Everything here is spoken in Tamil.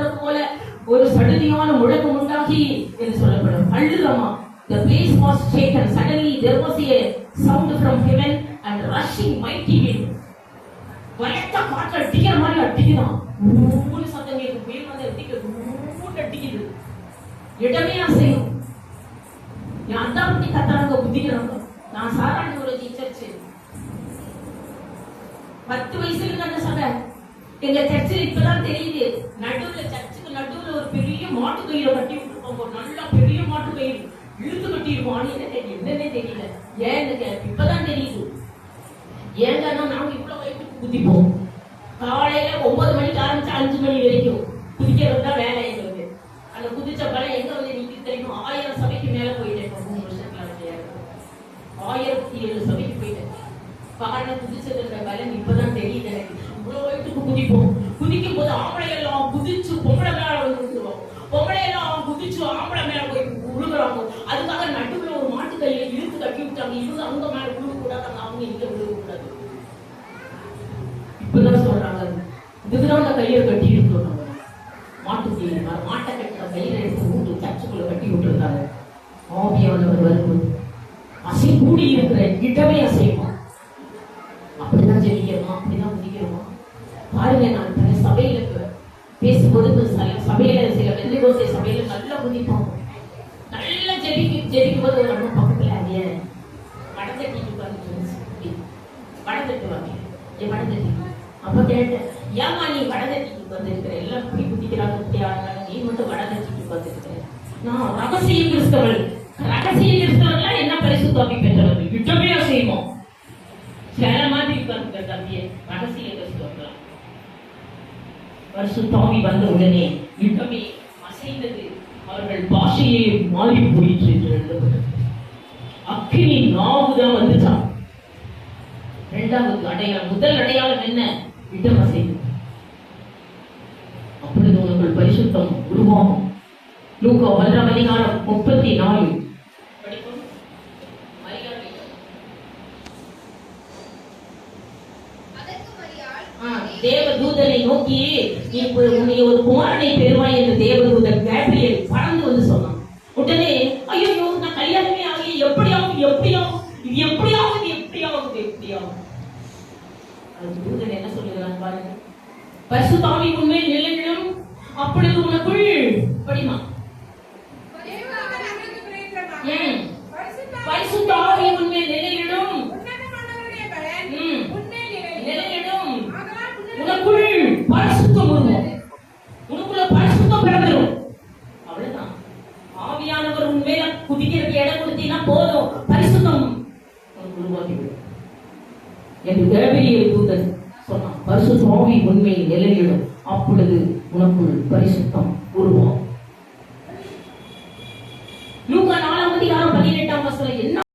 முழக்கு போல ஒரு சடுதியான முழக்கம் உண்டாகி என்று சொல்லப்படும். அழுதமா The place was shaken. Suddenly there was a sound from heaven and rushing mighty wind. பலத்த காற்று அடிக்கிற மாதிரி அடிக்குதான். மூணு சத்தம் கேட்கும். வெயில் வந்து அடிக்குது ஊன்னு அடிக்குது. இடமே அசையும். என் அத்தா பத்தி கத்தாங்க புத்திக்கிறாங்க நான் சாராண்டி ஒரு டீச்சர் பத்து வயசுல இருந்து அந்த சபை. எங்க சர்ச்சில் இப்பதான் தெரியுது. நடுவுல சர்ச்சுக்கு நடுவுல ஒரு பெரிய மாட்டு கயிறை கட்டி விட்டுருப்பாங்க ஒரு நல்ல பெரிய மாட்டு கயிறு இழுத்து கட்டி இருப்பான்னு எனக்கு என்னன்னே தெரியல. ஏன் எனக்கு இப்பதான் தெரியுது. ஏங்கன்னா நாங்க இவ்வளவு வயசுக்கு குதிப்போம். காலையில ஒன்பது மணிக்கு ஆரம்பிச்சு அஞ்சு மணி வரைக்கும் குதிக்கிறது தான் வேலை எங்களுக்கு. அந்த குதிச்ச பழம் எங்க வந்து நீங்க தெரியும்? ஆயிரம் சபைக்கு மேல போயிட்டேன். மூணு வருஷத்துல ஆயிரத்தி ஏழு சபைக்கு போயிட்டேன். பாடல குதிச்சதுன்ற பலன் இப்பதான் தெரியுது எனக்கு இவ்வளவு வயசுக்கு குதிப்போம். குதிக்கும் போது ஆம்பளை எல்லாம் குதிச்சு பொம்பளை மேல வந்து விழுந்துருவோம் பொம்பளை எல்லாம் குதிச்சு ஆம்பளை மேல போய் விழுகிறாங்க அதுக்காக நடுவில் ஒரு மாட்டு கையில இழுத்து கட்டி விட்டாங்க. இழுத்து அவங்க மேல விழுக கூடாது அவங்க இங்க விழுக கூடாது இப்பதான் சொல்றாங்க. இதுதான் அந்த கையை கட்டி இருக்கணும் மாட்டு கயிறு மாட்டை கட்டுற கையில எடுத்து வீட்டு சர்ச்சுக்குள்ள கட்டி விட்டுருக்காங்க. ஆவியானவர் வரும்போது அசை கூடி இருக்கிற இடமே அசையுமா அப்படிதான் ஜெபிக்கிறோமா அப்படிதான் குதிக்கிறோமா பாருங்க நான் பல சபையில பேசும்போது சபையில சில வெள்ளிகோசை சபையில நல்லா குதிப்போம். நல்லா ஜெபிக்க ஜெபிக்கும் போது ஒரு அண்ணன் பக்கத்துல ஏன்? வடத்தட்டிக்கு உட்கார்ந்து வடத்தட்டுவாங்க என் வடத்தட்டி அப்ப கேட்டேன் ஏமா நீ வடதட்டிக்கு உட்கார்ந்துருக்கிற? எல்லாம் குடி குடிக்கிறாங்க குட்டியாடுறாங்க நீ மட்டும் வடதட்டிக்கு உட்கார்ந்துருக்கிற? நான் ரகசிய கிறிஸ்தவள் ரகசிய கிறிஸ்தவர்கள் என்ன பரிசு பரிசுத்தாமி பெற்றவர்கள்? யுத்தமே செய்வோம் சில மாதிரி உட்கார்ந்துருக்க தம்பியே ரகசிய கிறிஸ்தவர்கள்? பரிசுத்தாமி வந்த உடனே யுத்தமே அசைந்தது. அவர்கள் பாஷையே மாறி போயிற்று என்று எழுதப்பட்டது. அக்கினி வந்துச்சான் இரண்டாவது அடையாளம் முதல் அடையாளம் என்ன? யுத்தம் அசைந்தது. அப்பொழுது உங்கள் பரிசுத்தம் உருவாகும். லூகோ ஒன்றாம் அதிகாரம் முப்பத்தி தேவதூதனை நோக்கி நீ உன்னை ஒரு குமாரனை பெறுவாய் என்று தேவதூதன் கேப்ரியல் பறந்து வந்து சொன்னான். உடனே ஐயோ நான் கல்யாணமே ஆகி எப்படியாவது எப்படியாவது இது எப்படியாவது எப்படியாவது எப்படியாவது. அதுக்கு தூதன் என்ன சொல்லுகிறான் பாருங்க பரிசுத்தாவி உண்மையில் நிலையிலும் அப்பொழுது உனக்குள் படிமா? ஏன் பரிசுத்த பரிசுத்தாவி உண்மையில் நிலையிலும் உன்னதமானவருடைய பலன் ம். உன்மேல் நிலைக்கும். நிலையிலும் ஆதலால் உன்னத- உனக்குள் பரிசுத்தம் உருவோம் உனக்குள்ள பரிசுத்தம் பிறந்துரும் அவ்வளவுதான் ஆவியானவர் உண்மையில குதிக்கிறதுக்கு இடம் கொடுத்தீங்கன்னா போதும். பரிசுத்தம். உனக்கு உருவாக்கிவிடும் என்று தேவையை தூதன் சொன்னான். பரிசுத்த ஆவி உண்மையில் நிலையிடும் அப்பொழுது உனக்குள் பரிசுத்தம்